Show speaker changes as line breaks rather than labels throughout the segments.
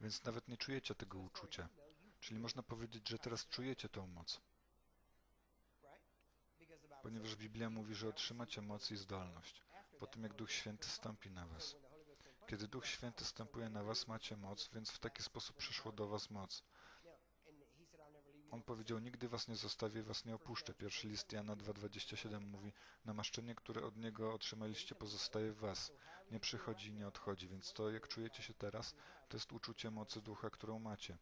Więc nawet nie czujecie tego uczucia. Czyli można powiedzieć, że teraz czujecie tą moc. Ponieważ Biblia mówi, że otrzymacie moc i zdolność po tym, jak Duch Święty stąpi na was. Kiedy Duch Święty stępuje na was, macie moc, więc w taki sposób przyszło do was moc. On powiedział, nigdy was nie zostawię, was nie opuszczę. Pierwszy list Jana 2,27 mówi, namaszczenie, które od Niego otrzymaliście, pozostaje w was. Nie przychodzi i nie odchodzi, więc to, jak czujecie się teraz, to jest uczucie mocy Ducha, którą macie.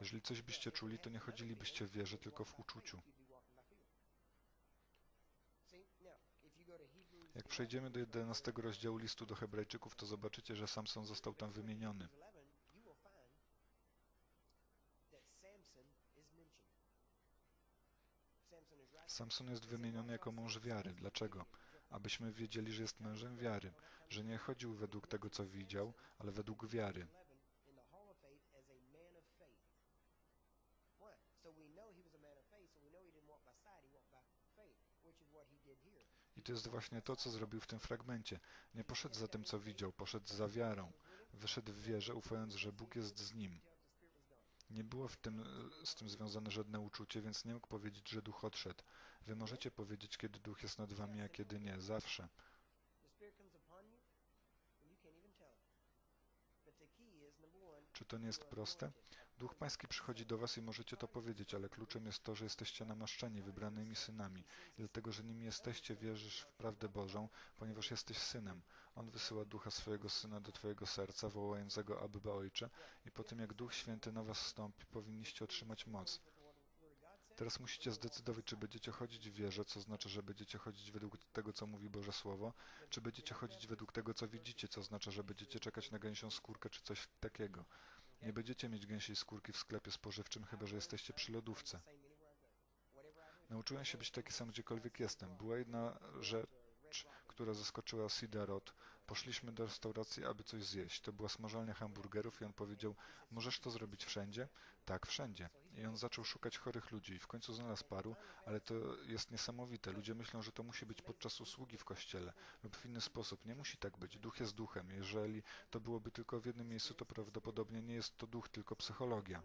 Jeżeli coś byście czuli, to nie chodzilibyście w wierze, tylko w uczuciu. Jak przejdziemy do 11 rozdziału listu do Hebrajczyków, to zobaczycie, że Samson został tam wymieniony. Samson jest wymieniony jako mąż wiary. Dlaczego? Abyśmy wiedzieli, że jest mężem wiary, że nie chodził według tego, co widział, ale według wiary. I to jest właśnie to, co zrobił w tym fragmencie. Nie poszedł za tym, co widział, poszedł za wiarą. Wyszedł w wierze, ufając, że Bóg jest z nim. Nie było w tym, z tym związane żadne uczucie, więc nie mógł powiedzieć, że duch odszedł. Wy możecie powiedzieć, kiedy duch jest nad wami, a kiedy nie. Zawsze. Czy to nie jest proste? Duch Pański przychodzi do Was i możecie to powiedzieć, ale kluczem jest to, że jesteście namaszczeni, wybranymi synami. I dlatego, że nimi jesteście, wierzysz w prawdę Bożą, ponieważ jesteś synem. On wysyła Ducha swojego Syna do Twojego serca, wołającego Abba Ojcze i po tym, jak Duch Święty na Was stąpi, powinniście otrzymać moc. Teraz musicie zdecydować, czy będziecie chodzić w wierze, co znaczy, że będziecie chodzić według tego, co mówi Boże Słowo, czy będziecie chodzić według tego, co widzicie, co oznacza, że będziecie czekać na gęsią skórkę, czy coś takiego. Nie będziecie mieć gęsiej skórki w sklepie spożywczym, chyba że jesteście przy lodówce. Nauczyłem się być taki sam, gdziekolwiek jestem. Była jedna rzecz, która zaskoczyła Siderot. Poszliśmy do restauracji, aby coś zjeść. To była smażalnia hamburgerów i on powiedział, możesz to zrobić wszędzie? Tak, wszędzie. I on zaczął szukać chorych ludzi. W końcu znalazł paru, ale to jest niesamowite. Ludzie myślą, że to musi być podczas usługi w kościele lub w inny sposób. Nie musi tak być. Duch jest duchem. Jeżeli to byłoby tylko w jednym miejscu, to prawdopodobnie nie jest to duch, tylko psychologia.